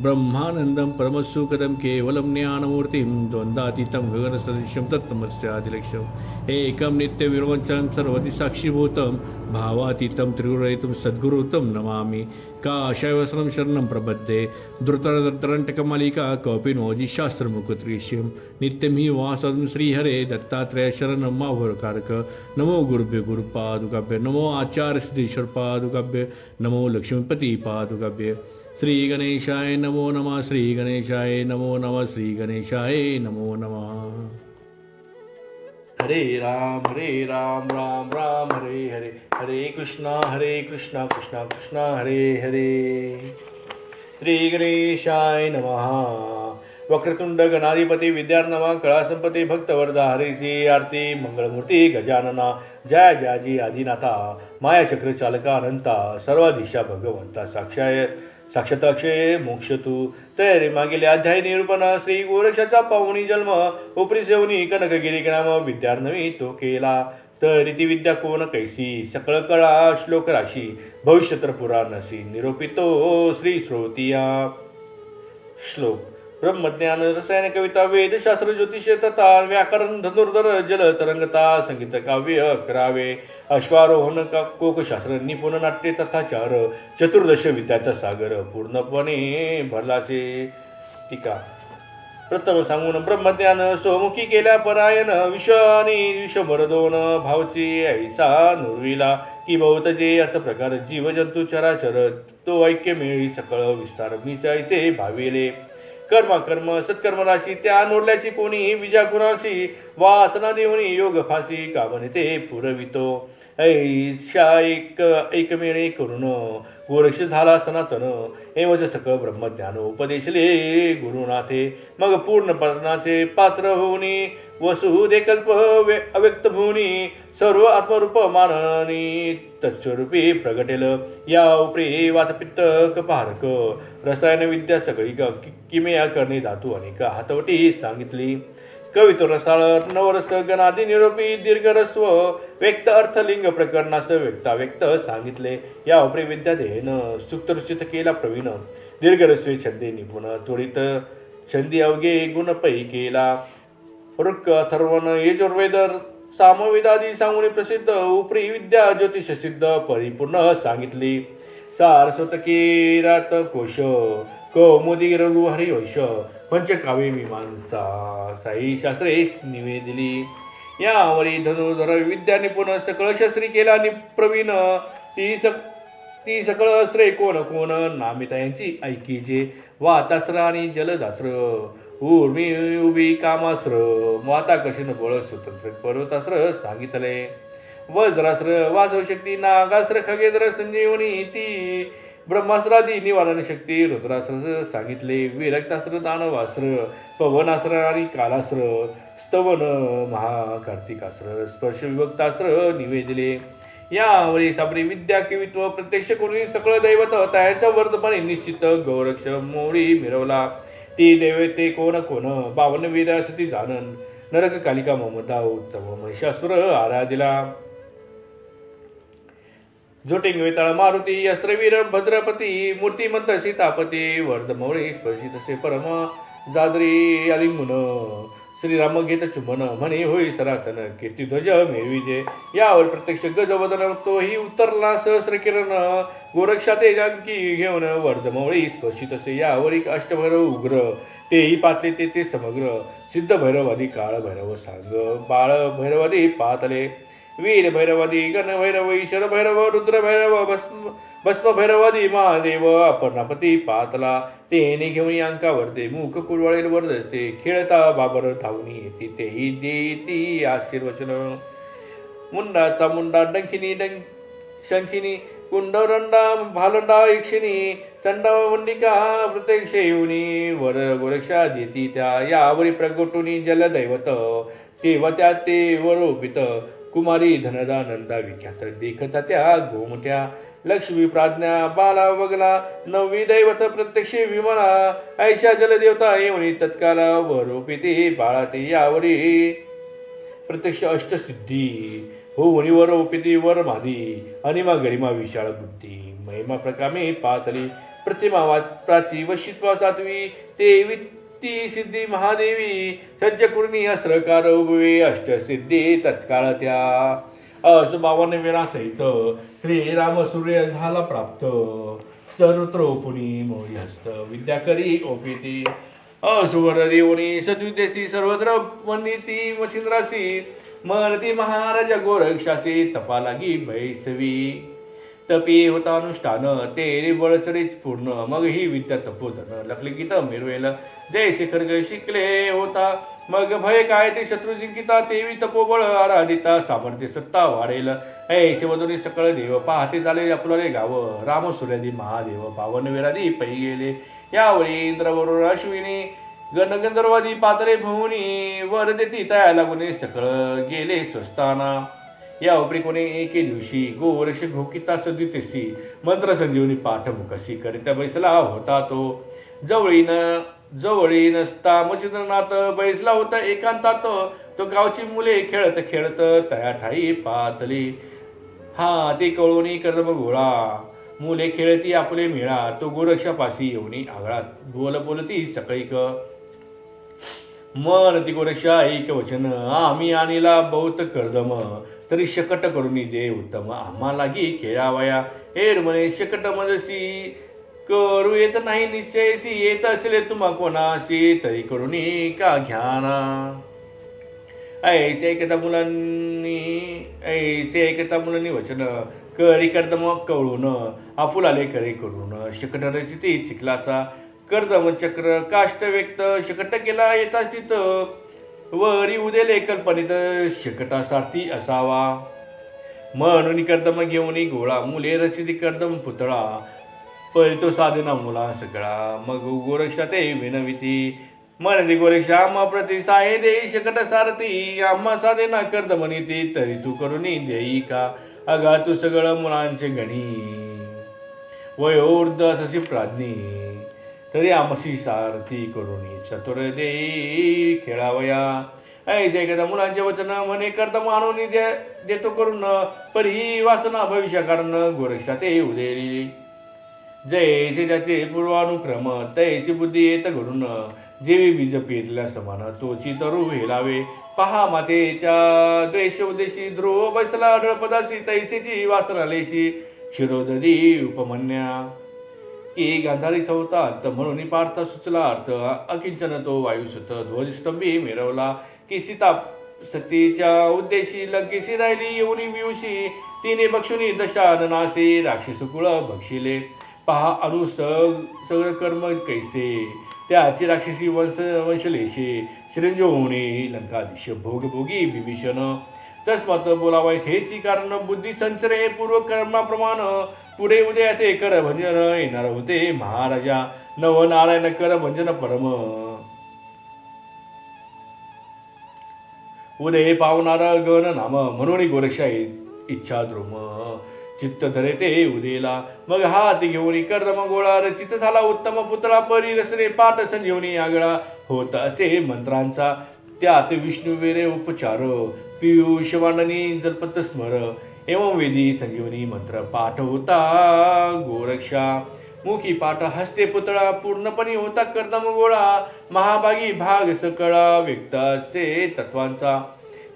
ब्रह्मानन्दं परमसुकरं केवलं ज्ञानमूर्तिं द्वन्द्वातीतं गगनसदृश्यं तत्तमस्यादिलक्ष्यम्। एकं नित्यविरवंचं सर्वदि साक्षीभूतं भावातीतं त्रिगुरयितुं सद्गुरुतं नमामि। काशयवसनं शरणं प्रबद्धे धृतरदन्तरण्टकमालिका कौपिनोजि शास्त्रमुकुत्रीष्यं नित्यं हि वासं श्रीहरे दत्तात्रेयशरणं माहुरकारक नमो गुरुभ्य गुरुपादुकाभ्य नमो आचार्य पादुकाभ्य नमो लक्ष्मीपती पादुकाभ्य श्री गणेशाय नमो नमः श्री गणेशाय नमो नमः श्री गणेशाय नमो नमः। हरे राम हरे राम राम राम हरे हरे। हरे कृष्णा हरे कृष्णा कृष्णा कृष्णा हरे हरे। श्री गणेशाय नमः। वक्रतुंड गणाधिपती विद्यार्णवा कळासंपती भक्तवर्धा हरिसी आरती मंगळमूर्ती गजानना जय जयाजी आदिनाथा मायाचक्र चालका अनंता सर्वाधीशा भगवंता साक्षाय साक्षाताक्षे मोक्ष तू तयारी मागील अध्याय निरूपण श्री गोरक्षाचा पाहुणी जन्म उपरी सेवनी कनकगिरी ग्राम विद्यार्नवी तो केला. तर विद्या कोण कैसी? सकळ कळा श्लोक राशी. भविष्य तर पुराणसी निरोपितो श्री श्रोतिया. श्लोक. ब्रह्मज्ञान रसायन कविता वेदशास्त्र ज्योतिष तथा व्याकरण धनुर्धर जल तरंगता संगीत काव्य करावे अश्वारोहण का कोकशास्त्र निपुण नाट्य तथा चार चतुर्दश विद्याचा सागर पूर्णपणे भरलासे. टीका. प्रथम सांगून ब्रह्मज्ञान सोमुखी केल्या परायण विष आणि विषभर दोन भावची ऐसा नुरविला की बहुतचे अर्थ प्रकार जीव जंतू चराचर तो ऐक्य मिळी सकळ विस्तार मिसायचे भाविले. कर्म कर्म सत्कर्म राशी त्या नोडल्याची कोणी विजाकुराशी वासना देऊनी योग फासी कामने ते पुरवितो. ऐशा एक एकमेळे करून गोरक्ष झाला सनातन एवज सकळ ब्रह्मज्ञान उपदेशले गुरुनाथे मग पूर्ण पदनाचे पात्र होऊनी वसुदे कल्प अव्यक्त भूनी सर्व आत्मरूप माननी तत्स्वरूपी प्रगटेल. या उपरी वातपित्त कपारक रसायन विद्या सगळी किमया करणे धातू अनेक हातवटी सांगितली. कवितो रसाळ नवरस गणादी निरोपी दीर्घरस्व व्यक्त अर्थ लिंग प्रकरणास व्यक्ता व्यक्त सांगितले. या उपरी विद्या देहन सुक्तरुचित केला प्रवीण. दीर्घरस्वी छंदे निपुण त्वरित छंदी अवघे गुण पै केला. ऋक्क अथर्वण यजुर्वेद सामवेदादी सांगून प्रसिद्ध उपरी विद्या ज्योतिष सिद्ध परिपूर्ण सांगितली. सारस्वत किरात कोश कौमुदी रघु हरिवंश पंचकाव्य मीमांसा साई शास्त्रे निवेदिली. यावरी धनुधर विद्या निपुण सकळ शास्त्री केला निप्रवीण ती सक ती सकळ अस्त्रे कोण कोण? नामिता यांची ऐकीचे वातास्त्र आणि जलदास्र. उर्मी उभी कामास्र माता कशीन बळ स्वतंत्र पर्वतास्र सांगितले. वज्रास्र वासव शक्ती नागास्र खगेंद्र संजीवनी ती ब्रह्मास्त्रादी निवारण शक्ती रुद्रास्त्र सांगितले. विरक्तास्त्र दानवास्त्र पवनास्त्र आणि कालास्त्र स्तवन महाकार्तिकास्त्र स्पर्श विभक्तास्त्र निवेदिले. यावेळी साबरी विद्या किवित्व प्रत्यक्ष करून सकळ दैवत त्याचा वर्तमाने निश्चित गौरक्ष मोळी मिरवला. ती देवते कोण कोण? बावन वेदासती जानन. नरक कालिका ममता उत्तम महिषासुर आराधिला. झोटिंग वेताळ मारुती अस्त्रवीर भद्रपती मूर्तिमंत सीतापती वर्धमौळी स्पर्शितसे परम जादरी अलिंगुन. श्रीराम घेत चुंबन म्हणे होई सनातन कीर्तिध्वज मेविजे यावर प्रत्यक्ष गजवदन तोही उतरला सहस्र किरण गोरक्षा तेजांकी घेऊन स्पर्शित असे यावर एक अष्टभैरव उग्र तेही पातले ते ते समग्र सिद्ध भैरवादी काळ भैरव सांग बाळ भैरवादी पातले वीर भैरवादी गण भैरव ईश्वर भैरव रुद्र भैरव भस्म भस्मभैरवादी महादेव अपर्णापती पातला. तेने घेऊन अंकावरते मुख कुळवळेल वरदसते. खेळता बाबर धावणी येते तेही देती आशीर्वचन. मुंडाचा मुंडा डंखिनी डं शंखिनी कुंडरंडा भालंडा इक्षिणी चंडावंडिका प्रत्यक्ष येऊनी वर गोरक्षा देती त्या. यावरी प्रगटुनी जलदैवत तेव्हा त्या ते वरोपित. कुमारी धनदा नंदा विख्यात देखता त्या गोमट्या. लक्ष्मी प्राज्ञा बाला वगला नववी दैवत प्रत्यक्ष विमला ऐशा जलदेवता येऊनी तत्काल वरोपिती बाळाती यावरी. प्रत्यक्ष अष्टसिद्धी हो वणीवर ओपिती वर माधी अनिमा गरिमा विशाळ बुद्धी महिमा प्रकामे पातली प्रतिमा वा प्राची वशित्वा सातवी ते वित्ती सिद्धी महादेवी सज्ज कुर्णी अस्त्रकार उभवे अष्टसिद्धी तत्काळ त्या अस बावन्न वेळा सहित श्रीराम सूर्य झाला प्राप्त सर्वत्र ओपुनी मोरी हस्त. विद्या करी ओपिती असुवर देवणी सद्विदेशी सर्वत्र वनिती मच्छिंद्रासी मनती महाराज गोरक्षासी तपा लागी बैसवी. तपी होता अनुष्ठान ते बळचरीच पूर्ण मग ही विद्या तपोधन. लखलिखित मिरवेल जय शिखर ग शिकले होता. मग भय काय ते शत्रू जिंकिता तेवी तपोबळ आराधिता. सामर्थ्य सत्ता वाढेल. ऐ शिवधुनी सकळ देव पाहते झाले आपलं गाव. राम सूर्यादी महादेव पावन विरादी पै गेले यावेळी इंद्रवरुण अश्विनी गणगंधर्वादी पात्रे भुवनी. वर देती तया लागून सकळ गेले स्वस्ताना या उपरी कोणी एके दिवशी गोवृक्ष घोकिता सदितेसी मंत्र संजीवनी पाठ मुखसी करिता बैसला होता तो. जवळीन जवळी नसता मच्छिंद्रनाथ बैसला होता एकांतात तो. गावची मुले खेळत खेळत तया ठाई पातली. हा ते कळवणी कर्म गोळा मुले खेळती आपले मिळा. तो गोरक्षापासी येऊनी आगळा बोल बोलती सकळीक. मन ती गोरक्षा एक वचन. आम्ही आणीला बहुत कर्दम. तरी शकट करून दे उत्तम. आम्हालागी खेळावया. हेर म्हणे शकट मजसी करू येत नाही निश्चयसी येत असले तुम्हा कोणाशी तरी करून का घ्याना? ऐसे ऐकता मुलांनी ऐसे ऐकता मुलांनी वचन. करी कर्दम कवळून आपुलाले करे करून. शकट रसिती चिखलाचा. कर्दम चक्र काष्ट व्यक्त. शकट केला येता स्थित वरी उदेल कल्पनित शकटासारथी असावा. म्हणून कर्दम घेऊन गोळा मुले रसिदी कर्दम पुतळा. परी तो साधना मुला सगळा. मग गोरक्षा ते विनविती. मनदी गोरक्षा आम्हा प्रति साहे देई शकट सारथी. आम्हा साधेना कर्दम ती तरी तू करून देई का? अगा तू सगळं मुलांचे गणी. वयोर्ध ससी प्राज्ञी. तरी आमसी सारथी करुणी चतुर्दे खेळावया. ऐसे एखाद्या मुलांचे वचन म्हणे करता मानून दे देतो करून परी ही वासना भविष्य कारण गोरक्षा ते उदेली जैसे ज्याचे पूर्वानुक्रम तैसी बुद्धी येत घडून जेवी बीज पेरल्या समान तोची तरू हेलावे. पहा मातेच्या द्वेष उदेशी ध्रुव बसला ढळपदासी तैसेची वासरालेशी लेशी उपमन्या. की गांधारी अंत म्हणून पार्थ सुचला अर्थ अकिंचन तो वायुसुत ध्वजस्तंभी मिरवला की सीता सतीच्या उद्देशी लंकेशी राहिली येऊनी विवशी तिने बक्षुनी दशाननासे राक्षस कुळ बक्षिले. पहा अनु सगळं कर्म कैसे त्याची राक्षसी वंश वंशलेशे चिरंजीवणी लंकाधीश भोगभोगी विभीषण. तस्मात बोलावायस हेची कारण बुद्धी संचरे पूर्व कर्माप्रमाण पुढे उद्या ते कर भंजन येणार होते महाराजा नवनारायण कर भंजन परम। उदय पावणार गण नाम म्हणून गोरक्षा इच्छा द्रुम। चित्त धरे ते उदेला मग हात घेऊन कर्दम गोळा रचित झाला उत्तम पुतळा परी रसने पाठ संजीवनी आगळा होत असे मंत्रांचा त्यात विष्णू वेरे उपचार। पियुष वाणनी स्मर एवं वेदी संजीवनी मंत्र पाठ होता गोरक्षा। मुखी पाठ हस्ते पुतळा पूर्णपणे होता कर्दम गोळा। महाभागी भाग सकळा व्यक्त असे तत्वांचा।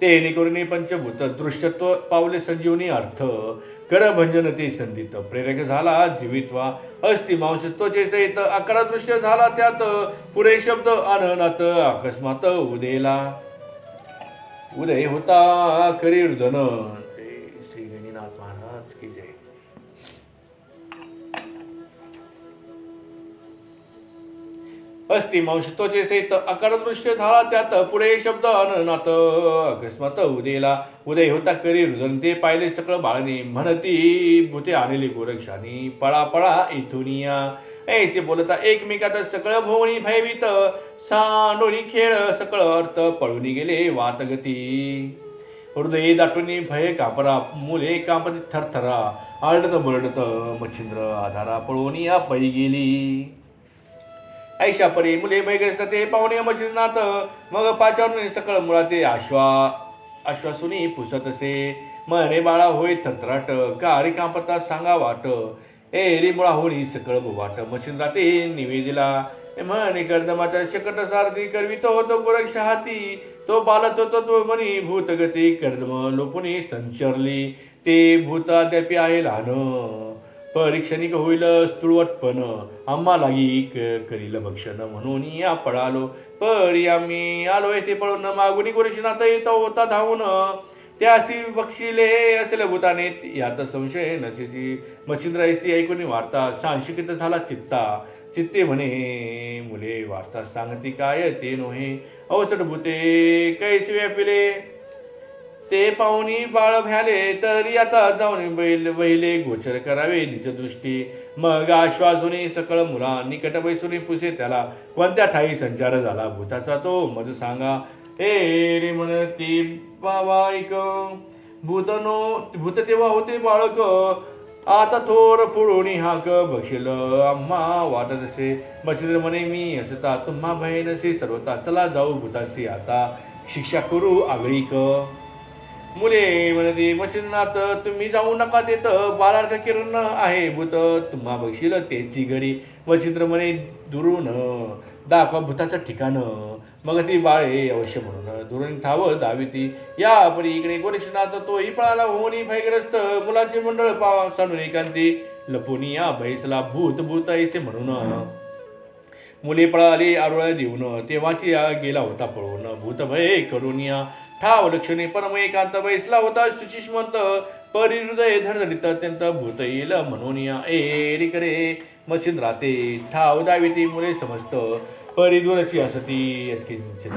ते करुणी पंचभूत दृश्यत्व पावले संजीवनी अर्थ। कर भंजन ते संधीत प्रेरक झाला जीवित्वा। अस्ति मांसत्वचे सहित अकरा दृश्य झाला त्यात। पुरे शब्द आननात अकस्मात उदेला। उदय होता करीर्दन जय श्री गणिनाथ महाराज की जय। अस्ति मांशतोचे सेत आकार दृश्य झाला त्यात पुढे शब्द अननात अकस्मात उदयला उदय होता करी रुदन ते पाहिले सकळ बाळनी म्हणती भूते आणली गोरक्षानी पळा पळा इथुनिया ऐसे बोलता एकमेकात सकळ भोवणी भयवीत सांडोणी खेळ सकळ अर्थ पळून गेले वातगती. हृदय दाटून भय कापरा मुले कापत थरथरा आळडत बरडत मच्छिंद्र आधारा पळून या पै गेली. ऐशा परी मुले बैगरस ते पाहुणे मच्छिंद्रनाथ मग पाचारून सकळ मुळाते आश्वा आश्वासुनी पुसत असे. मने बाळा होय थरथराट कारी कापता सांगा वाट ए रे मुळा होणी सकळ मशीन मच्छिंद्राते निवेदिला. म्हणे कर्दमाचा शकट सारथी करवितो तो गोरक्ष हाती तो बालत होतो तो मनी भूतगती कर्दम लोपुनी संचरली. ते भूताद्यापी आहे लहान परीक्षणिक होईल स्थूळवटपण आम्हा लागी क- करील भक्षण म्हणून या पळालो. परी आम्ही आलो येथे पळून मागुनी गोरक्षनाथ येतो होता धावून. त्यासी बक्षिले असेल भूताने. यात संशय नसेसी. मच्छिंद्रायसी ऐकून वार्ता सांशिकित झाला चित्ता. चित्ते म्हणे मुले वार्ता सांगती काय ते नोहे. अवसट भूते कैसे व्यापिले. ते पाहुणी बाळ भ्याले तरी आता जाऊन बैल बैले गोचर करावे निजदृष्टी मग आश्वासुनी सकळ मुला निकट बैसुनी फुसे त्याला. कोणत्या ठाई संचार झाला? भूताचा तो मज सांगा. ए रे म्हणती बाबाईक भूतनो भूत तेव्हा होते बाळक. आता थोर फोडून हाक बक्षील आम्हा वाटत असे बसिल म्हणे मी असता तुम्हा भय नसे सर्वता चला जाऊ भूतासी आता. शिक्षा करू आगळीक. मुले म्हणते मशीनात तुम्ही जाऊ नका देत. बाळार्थ किरण आहे भूत. तुम्हा बघशील तेची घरी वचिंद्र म्हणे दुरून. दाखवा भूताचं ठिकाण. मग ती बाळे अवश्य म्हणून धुरून ठाव दाविती या परी इकडे गोरेशनाथ तोही पळाला होणी भयग्रस्त. मुलाचे मंडळ पावा सांडून एकांती लपोनी या भैसला भूत भूत ऐसे म्हणून. मुले पळाली आरोळ्या देऊन तेव्हाची गेला होता पळून. भूतभय करून या ठाव लक्षणे परम एकांत बैसला होता सुशिष्मंत. परिहृदय धडधडीत अत्यंत भूत येईल म्हणून या ए रे करे राहते ठाव दाविती मुले समजतं परिदुरशी असती यत्किंचित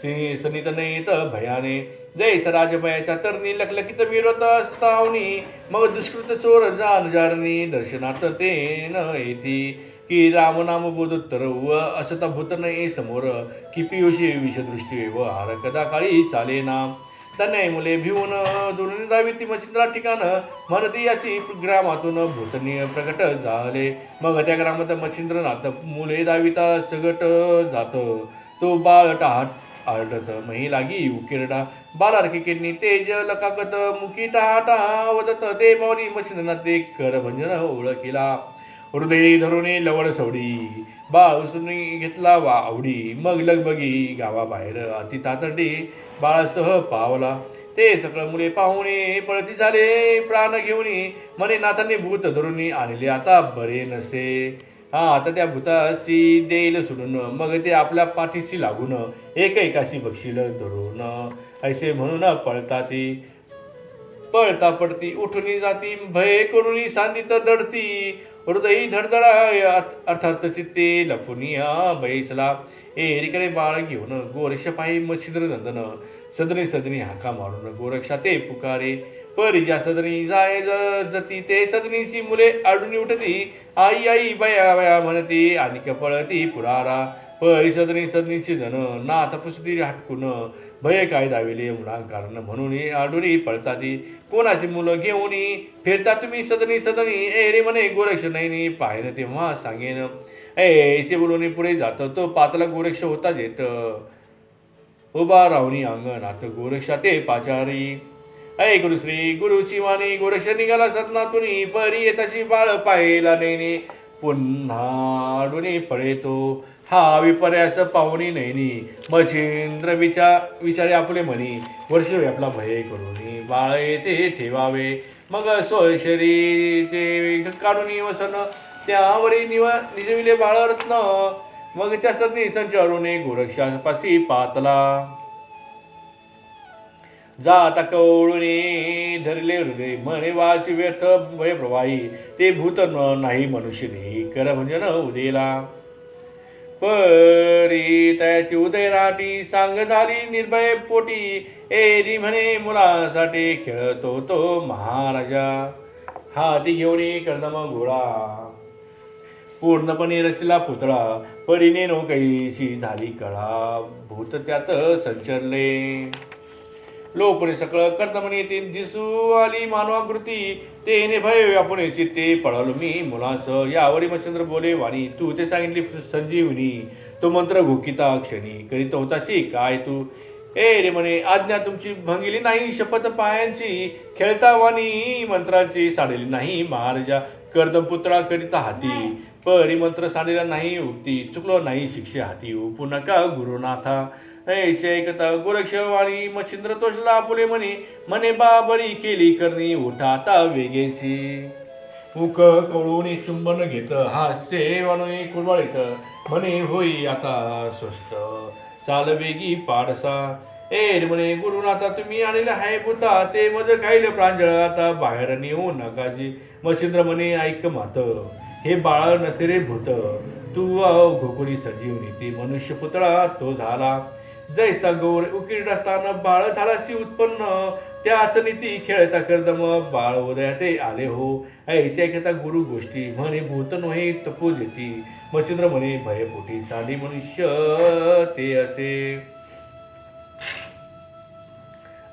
श्री सनित नयेत भयाने जैस राजभयाच्या तरणी लखलखित विरत असतावनी मग दुष्कृत चोर जानुजारणी दर्शनात ते न येती की रामनाम बोधोत्तर व असता भूत न ये समोर। की पियुषी विषदृष्टी व हार कदा काळी चाले नाम तन्याय मुले भिवून दुरून दाविती मच्छिंद्रा ठिकाण मरती याची ग्रामातून भूतनीय प्रकट झाले. मग त्या ग्रामात मच्छिंद्रनाथ मुले दाविता सगट जात. तो बाळ टाहाट आरडत मही लागी उकिरडा. बालारकी तेज लकाकत मुकी टाहाटा वदत ते पावली मच्छिंद्रनाथ ते कर भंजन ओळखीला. हृदयी धरुणी लवड सवडी बाळसुनी घेतला वा आवडी. मग लगबगी गावाबाहेर अति तातडी बाळासह पावला. ते सगळं मुले पाहुणे पळती झाले. प्राण घेऊन म्हणे नाथांनी भूत धरुणी आणले आता बरे नसे. हा आता त्या भूतासी देईल सोडून. मग ते आपल्या पाठीशी लागून एक एकाशी बक्षील धरून. ऐसे म्हणून पळता ती. पळता पडती उठून जाती भय करून तर दडती. हृदयी धडधडा अर्थार्थ चित्ते लफुनिया बैसला. एरीकडे बाळ घेऊन गोरक्ष पायी मच्छिद्र नंदन. सदनी सदनी हाका मारून गोरक्षा ते पुकारे. परिजा सदनी जाय ज- जती ते सदनीची मुले आडून उठती. आई आई बया बया म्हणती. आणि कपळती पुरारा. परिसदने सदनी सदनीची जण नाथ पुसती हटकून भय काय दाविले म्हणा कारण म्हणून आडुनी पळताती कोणाची मुलं घेऊन फिरता तुम्ही सदनी सदनी ए रे म्हणे गोरक्ष नाही पाहिन तेव्हा सांगेन ऐसे बोलून पुढे जातं तो पातला गोरक्ष होता येत उभा राहुनी अंगण आता गोरक्षा ते पाचारी ऐ गुरुश्री गुरुची वाणी गोरक्ष निघाला सदनातून परी येताशी बाळ पाहिला नेने पुन्हा आडुनी पळेतो हा विपर्यास पाहुणी नैनी. मच्छिंद्र विचार विचारे आपले म्हणी. वर्ष व्यापला भय करून बाळ येते ठेवावे. मग सोयशरीचे काढून वसन त्यावरी निव निजविले बाळरत्न. मग त्या सदनी संचारून गोरक्षापाशी पातला. जाता कवळुने धरले हृदय. म्हणे वासी व्यर्थ भय प्रवाही ते भूत नाही मनुष्य नाही कर म्हणजे न उदेला. परी त्याची उदय राटी सांग झाली निर्भय पोटी. एरी म्हणे मुलासाठी खेळतो तो महाराजा. हाती घेऊन कर्दम घोडा. पूर्णपणे रचला पुतळा. परीने नोकैशी झाली कळा. भूत त्यात संचरले. लोपणे सकळ म्हणे ते दिसू आली मानवाकृती. तेने भय व्यापुणे चित्ते पळालो मी मुलास यावरी मच्छंद्र बोले वाणी तू ते सांगितली संजीवनी. तो मंत्र घोकिता क्षणी करीत होताशी काय तू? ए रे म्हणे आज्ञा तुमची भंगिली नाही शपथ पायांची. खेळता वाणी मंत्राची साडेली नाही. महाराजा कर्दम पुतळा करीता हाती. परिमंत्र मंत्र नाही उक्ती चुकलो नाही शिक्षे हाती उपू नका गुरुनाथा. ऐसे ऐकता गोरक्षवाणी मच्छिंद्र तोषला फुले म्हणे म्हणे बाबरी केली करणी उठा आता वेगेसी. उक कवळून चुंबन घेत हास्य वाणून कुळवाळीत म्हणे होई आता स्वस्त चाल वेगी पाडसा. ए म्हणे गुरुनाथा तुम्ही आणलेलं हाय पुता ते मज खाईल प्रांजळ आता बाहेर नेऊ नकाजी मच्छिंद्र म्हणे ऐक मात. हे बाळ नसे रे भूत तू घोकुरी सजीव नीती मनुष्य पुतळा तो झाला. जैसा गौर उकिरत असताना बाळ झालासी उत्पन्न त्याच नीती खेळता करदम बाळ उदयाते आले हो. ऐसे ऐकता गुरु गोष्टी म्हणे भूत नोहे तपू येती मच्छिंद्र म्हणे भयपोटी साधी मनुष्य ते असे.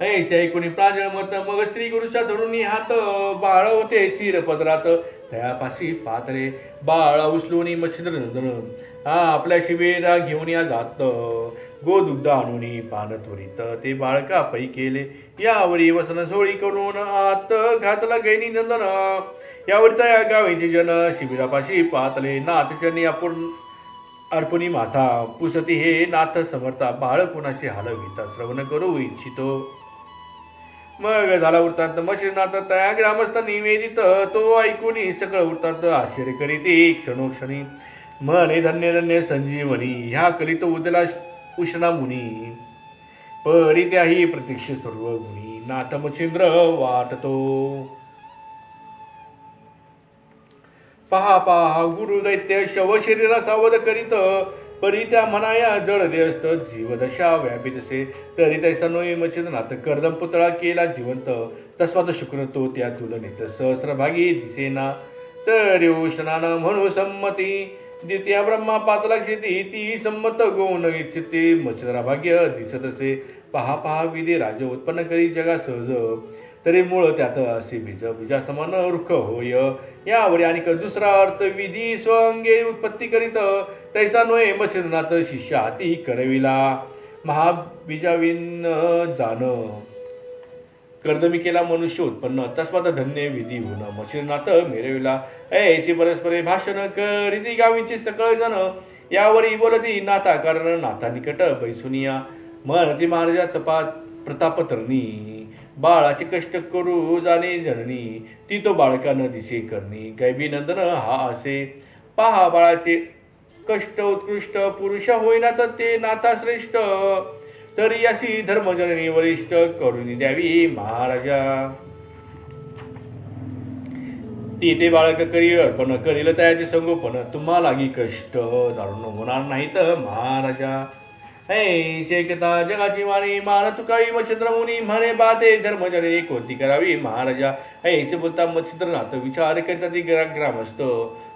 ऐसे ऐकून प्रांजळ मत मग स्त्री गुरुच्या धरून हात बाळ होते चिरपदरात. तयापाशी पात्रे बाळ उचलून मच्छिंद्र नंदन. हा आपल्या शिवेरा घेऊन या जात. गोदुग्ध आणून पान त्वरित. ते बाळका पै केले. यावरी वसन झोळी करून आत घातला गैनी नंदन. यावर त्या गावीचे जन शिबिरापाशी पातले. नाथ चरणी आपण अर्पणी माथा पुसती हे नाथ समर्था. बाळ कुणाशी हलविता? श्रवण करू इच्छितो. मग झाला वृत्तांत. मशीनाथ तया ग्रामस्थ निवेदित तो ऐकून सकळ वृत्तांत आश्चर्य करीत. क्षणोक्षणी म्हणे धन्य धन्य संजीवनी ह्या कलित उदला उष्णा मुनी. परी त्याही प्रतीक्ष सर्व गुणी नाथ मच्छिंद्र वाटतो. पहा पहा गुरु दैत्य शव शरीरा सावध करीत परी त्या म्हणाया जड देस्त जीवदशा व्यापितसे तरी तैसा नोय मच्छिंद्रनाथ कर्दम पुतळा केला जिवंत. तस्मात शुक्र तो त्या तुलनेत सहस्रभागी दिसेना. तरी उष्णान म्हणू संमती द्वितीया ब्रह्मा पातला क्षेती ती संमत गौण इच्छिते. मच्छिंद्रा भाग्य दिसत असे. पहा पहा विधी राज उत्पन्न करी जगा सहज तरी मूळ त्यात असे बीज बीजा समान वृक्ष होय. यावर आणि दुसरा अर्थ विधी स्वंगे उत्पत्ती करीत तैसा नोय मच्छिंद्रनाथ शिष्य हाती करविला. महाबीजाविन जाण कर्दमी केला मनुष्य उत्पन्न तस्मात धन्य विधी होण मच्छिंद्रनाथ मेरविला. ऐसी परस्परे भाषण करीती गावीचे सकळ जण यावरी बोलती नाथा कारण नाथा निकट बैसुनिया. म्हणती महाराजा तपा प्रतापतरणी. बाळाचे कष्ट करू जाणे जननी ती तो बाळका न दिसे करणी. गैबी नंदन हा असे. पहा बाळाचे कष्ट उत्कृष्ट पुरुष होईना तर ते नाथा श्रेष्ठ. तरी अशी धर्मजननी वरिष्ठ करून द्यावी महाराजा. ती ते बाळक करी अर्पण करील त्याचे संगोपन तुम्हाला कष्ट दारुण होणार नाही तर महाराजा. ऐ शेकता जगाची वाणी मान तुकावी मच्छिंद्रमुनी म्हणे बाते धर्मजने कोणती करावी महाराजा ऐसे बोलता मच्छिंद्रनाथ विचार करता ती ग्रा ग्रामस्थ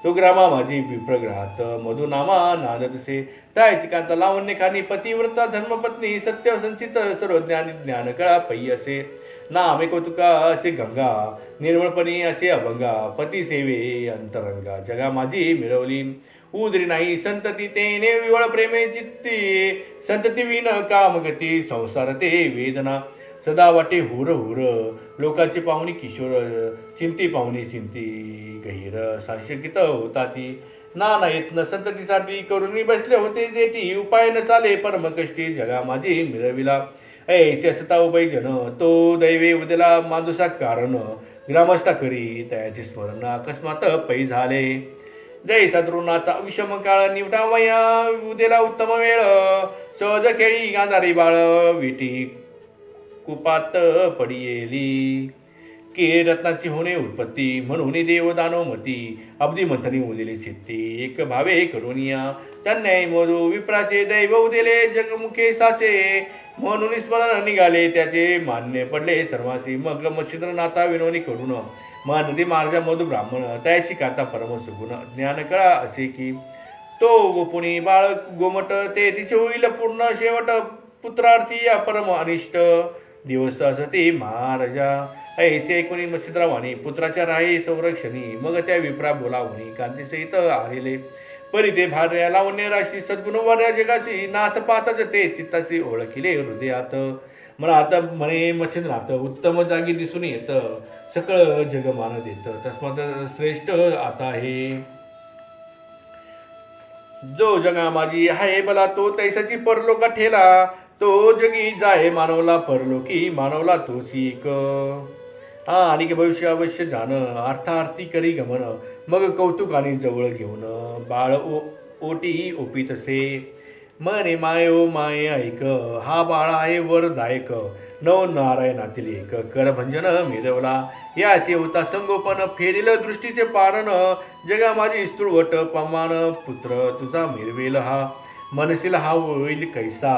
तो ग्रामा माझी विप्रग्रहात मधुनामा नादतसे तायची कांता लावण्य खानी पतिव्रता धर्मपत्नी सत्य संचित सर्व ज्ञानी ज्ञान कळा पै असे नामे कौतुका असे गंगा निर्मळपणी असे अभंगा पती सेवे अंतरंगा जगा माझी मिळवली उदरी नाही संतती तेने विवळ प्रेमे चित्ती. संतती विन कामगती संसार ते वेदना. सदा वाटे हुर हुर लोकांची पाहुणी किशोर चिंती पाहुणी चिंती. गहिर सांशकित होता ती ना नाना यत्न संततीसाठी करून बसले होते जेठी. उपाय न चाले परमकष्टी जगा माझी मिळविला. ऐसे असता उभय जन तो दैवे उदला मांदुसा कारण. ग्रामस्था करी त्याचे स्मरण अकस्मात पै झाले. जय सद्रुणाचा विषम काळ निवटावया उदेला उत्तम वेळ. सहज खेळी गांधारी बाळ. विटी कुपात पडियेली. की रत्नाची होणे उत्पत्ती म्हणून देव मती अब्दी मंथनी उदिले चित्ती एक भावे करुनिया. तन्याय मधु विप्राचे दैव उदिले जगमुखे साचे म्हणून स्मरण निघाले त्याचे मान्य पडले सर्वांशी. मग मच्छिंद्रनाथा विनोनी करून नदी महाराजा मधु ब्राह्मण त्याची काता परम सुगुण. ज्ञान कळा असे की तो गोपुणी बाळ गोमट ते तिचे होईल पूर्ण शेवट पुत्रार्थी या परम अनिष्ट. दिवस असते महाराजा. ऐसे कोणी मच्छिद्रावाणी पुत्राच्या राही संरक्षणी मग त्या विप्रा बोलावणी कांतीसहित आलेले. परी ते भार्या लावण्य राशी सद्गुण वर्या जगाशी नाथ पाहताच ते चित्ताशी ओळखिले हृदयात. मला आता म्हणे मच्छिंद्रात उत्तम जागी दिसून येतं. सकळ जग मान देत. तस्मात श्रेष्ठ आता हे. जो जगा माझी आहे मला तो तैसाची परलोका ठेला. तो जगी जाय मानवला परलोकी मानवला तो शिक हा आणि की भविष्य अवश्य जाणं अर्थार्थी करी गमन मग कौतुकाने जवळ घेऊन बाळ ओ ओटी ओपीत असे मने मायो माय ऐक हा बाळ आहे वरदायक नव नारायणातील एक. करभंजन मिरवला याचे होता संगोपन फेरिल दृष्टीचे पारण जगा माझी स्तुळवट पमान पुत्र तुझा मिरवेल हा. मनसील हा होईल कैसा.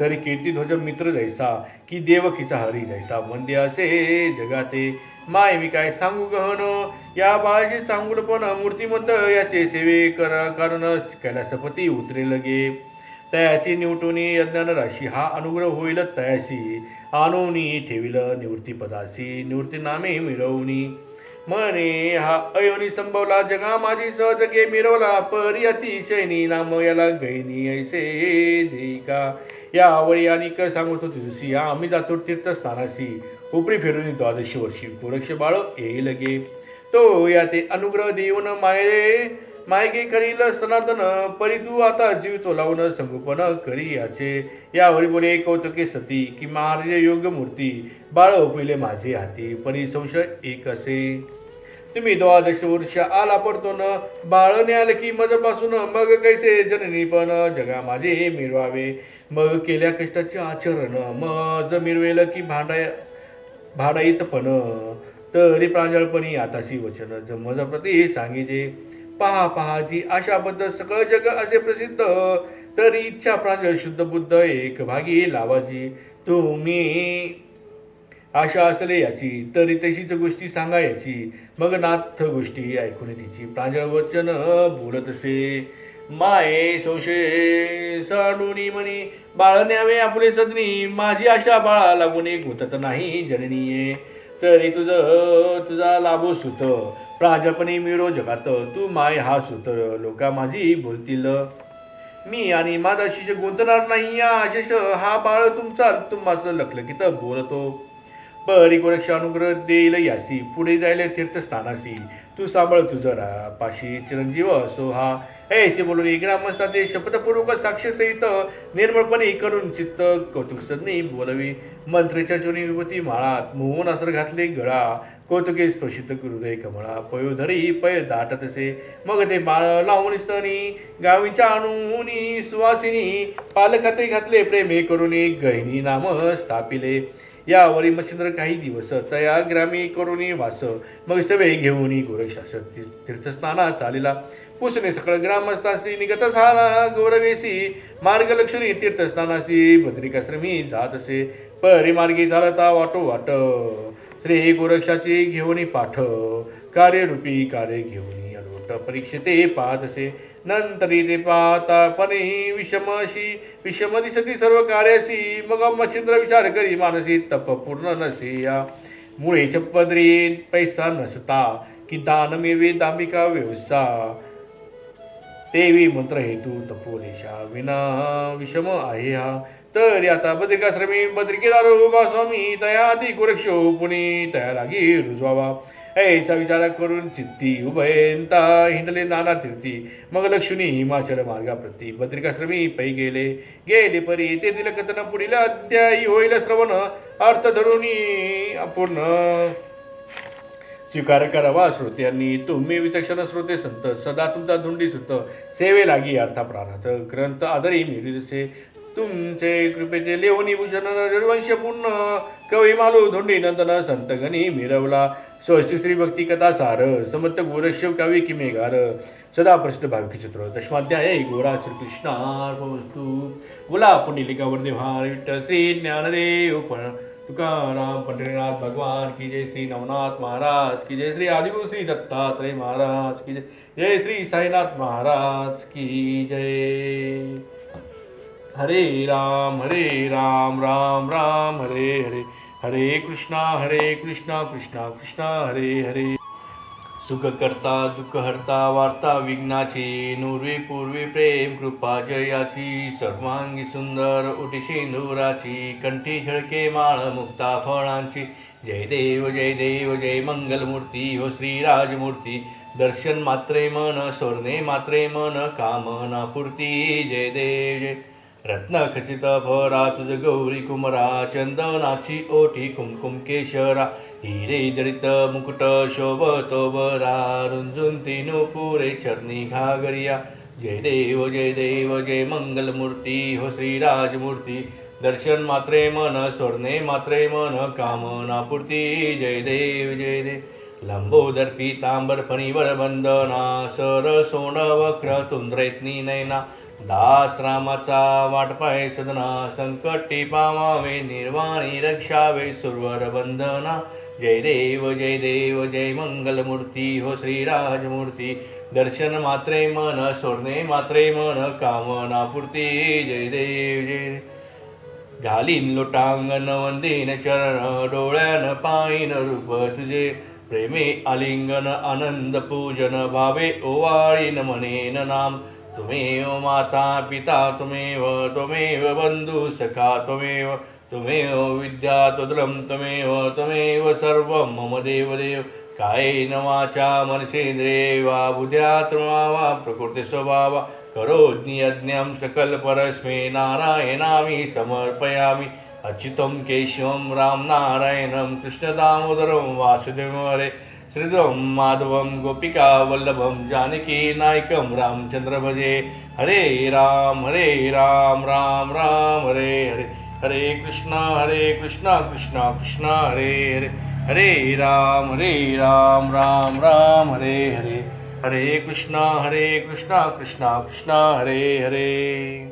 तरी कीर्तिध्वज मित्र जैसा की देवकीचा हरी जैसा। वंदे असे जगाते। माय मी काय सांगू गहन? या बाळाचे सांगून पण मूर्तिमंत याचे सेवे कर कारण कैलासपती उतरे लगे। तयाची निवटुनी यज्ञान राशी हा अनुग्रह होईल तयाशी। आणूनी ठेविल निवृत्तीपदासी निवृत्ती नामे मिरवणी मने हा अयोनी संभवला जगा माझी सहजगे मिरवला परी अतिशयनी नाम याला गैनी ऐसे देका या आवळी आणि क शकतो दिवशी या आम्ही जातो स्थानाशी उपरी फिरून द्वादशी वर्षी गोरक्ष बाळ येई लगे तो या ते अनुग्रह देऊन मायरे मायगे करील सनातन परी तू आता जीव चोलावून संगोपन करी याचे यावरी बोले कौतुके सती की महाराज योग्य मूर्ती बाळ ओपिले माझे हाती परी संशय एक असे तुम्ही द्वादश वर्ष आला पडतो न बाळ न्याल की मजपासून मग कैसे जननी पण जगा माझे मिळवावे. मग केल्या कष्टाचे आचरण. मज मिरवेल की भांडाय भाडाईतपण तरी प्रांजळपणी आताशी वचन जमजप्रती सांगिजे पहा पहा जी आशाबद्ध सकळ जग असे प्रसिद्ध. तरी इच्छा प्रांजळ शुद्ध बुद्ध एक भागी लावाजी. तुम्ही आशा असले याची तरी तशीच गोष्टी सांगा याची मग नाथ गोष्टी ऐकून तिची प्रांजळ वचन बोलत असे. माये संशय साडुनी म्हणी बाळ न्यावे आपले सदनी माझी आशा बाळा लागून गुंतत नाही जननीये. तरी तुझं तुझा लाभो सुत प्राजपणे मिळो जगात तू माय हा सुत लोका माझी बोलतील. मी आणि माझा शिष्य गुंतणार नाही या आशेष हा बाळ तुमचा तुम्हाच लखलखित बोलतो. परी गोरक्ष अनुग्रह देईल यासी पुढे जायला तीर्थस्थानासी तू सांभाळ तुझं रा पाशी चिरंजीव असो हा. ऐसे बोलून ग्रामस्थाचे शपथपूर्वक साक्षसहित निर्मळपणे करून चित्त कौतुक सदनी बोलवी. मंत्रेच्या चोरी विभूती माळात मोहन असर घातले गळा. कौतुके स्पर्शित हृदय कमळा. पयोधरी पय दाट तसे. मग ते माळ लावून स्तनी गावीच्या आणूनी सुवासिनी. पालखाते घातले प्रेमे करून गहिनी नाम स्थापिले. यावरी मच्छिंद्र काही दिवस तया ग्रामी करुणी वास. मग सवे घेऊन गोरक्षास तीर्थस्नाना चालिला. पुसणे सकळ ग्रामस्थासी निगत झाला. गौरवेसी मार्गलक्ष्मी तीर्थस्नानासी बद्रिकाश्रमी जात असे परिमार्गी चालता वाटो वाट. श्री गोरक्षाची घेऊनी पाठ. कार्यरूपी कार्य घेऊनी अलोट परीक्षिते पाहत असे नंतरी ते पाहता परी विषमशी विषम दिसती सर्व कार्यासी मग मच्छिंद्र विचार करी मानसी तप पूर्ण नसे या मुळे पदरी पैसा नसता की दान मिळवे दांबिका व्यवसा। देवी मंत्र हेतू तपोरेषा विना विषम आहे हा। तर आता बद्रिकाश्रमी बद्रिकेदार उभा स्वामी तया आधी गोरक्ष पुणे तया लागी रुजवावा। ऐसा विचार करून चित्ती उभयंता हिंडले नाना तीर्थी मग लक्ष्मी हिमाचल मार्गाप्रती बद्रिकाश्रमी पै गेले. गेले परी ते तेथील कथन पुढील अध्यायी होईल श्रवण. अर्थ धरुणी अपूर्ण. स्वीकार करावा श्रोत्यांनी. तुम्ही विचक्षण श्रोते संत सदा तुमचा धुंडी सुत. सेवे लागी अर्था प्राणात. ग्रंथ आदरी मिळसे तुमचे कृपेचे लेवणी भूषण निर्वंश पूर्ण. कवी मालू धुंडी नंदन संतगणी मिरवला. स्वस्तिश्री भक्ती कथा सार समर्थ गोरशिव काव्य किमेगार सदा प्रसिद्ध भाग्य चित्र दशमाध्याय गोरा श्रीकृष्णार्पवस्तू बोला पुंडलिकावर देवार विठ्ठल श्री ज्ञानदेव पण तुकाराम पंढरीनाथ भगवान की जय। श्री नवनाथ महाराज की जय। श्री आदिगुरु श्री दत्तात्रय महाराज की जय। जय श्री साईनाथ महाराज की जय। हरे राम हरे राम राम राम हरे हरे। हरे कृष्णा हरे कृष्णा कृष्णा कृष्णा हरे हरे. सुखकर्ता दुःखहर्ता वार्ता विघ्नाची नुर्वी पूर्वी प्रेम कृपा जयाची सर्वांगी सुंदर ओटी शेंदुराची कंठी झळके माळ मुक्ता फळांची. जय देव जय देव जय मंगलमूर्ती हो श्रीराजमूर्ती दर्शन मात्रे मन स्वर्णे मात्रे मन कामना पूर्ती जय देव जय रत्न खचित भरा तुझ गौरी कुमरा चंदनाची ओठी कुमकुम केशरा हिरे जडित मुकुट शोभतो बरा रुंजून तिनु पुरे चरणी घागरिया। जय देव जय देव जय मंगलमूर्ती हो श्रीराजमूर्ती। दर्शन मात्रे मन स्वर्णे मात्रे मन कामना पूर्ती जय देव जय देव लंबोदर पीतांबर फणीवर बंदना सर सोण वक्र तुंद्रेतनी नैना। दास रामाचा वाटपाय सदना संकटी पामावे निर्वाणी रक्षावे सुरवर वंदना. जय देव जय देव जय मंगलमूर्ती हो श्रीराजमूर्ती दर्शन मात्रे मन सोडणे मात्रे मन कामना पूर्ती. जय देव जय घालीन लोटांगण वंदीन चरण डोळ्यान पायीन रूप तुझे. प्रेमे आलिंगन आनंद पूजन भावे ओवाळीन म्हणेन नाम. त्वमेव माता पिता त्वमेव त्वमेव बंधू सखा त्वमेव त्वमेव विद्या त्वदलं त्वमेव त्वमेव सर्वं मम देवदेव कायेन वाचा मनसेंद्रिये वा बुद्ध्यात्मा वा प्रकृतिस्वभावा करोज्ञि यज्ञं सकलपरस्मै नारायणामि समर्पयामि। अच्युतं केशवं रामनारायणं कृष्णदामोदरं वासुदेवं माधवम गोपिका वल्लभम जानकी नायकम रामचंद्र भजे हरे राम हरे राम राम राम हरे हरे हरे कृष्णा हरे कृष्णा कृष्णा कृष्णा हरे हरे हरे राम हरे राम राम राम हरे हरे हरे कृष्णा हरे कृष्णा कृष्णा कृष्णा हरे हरे।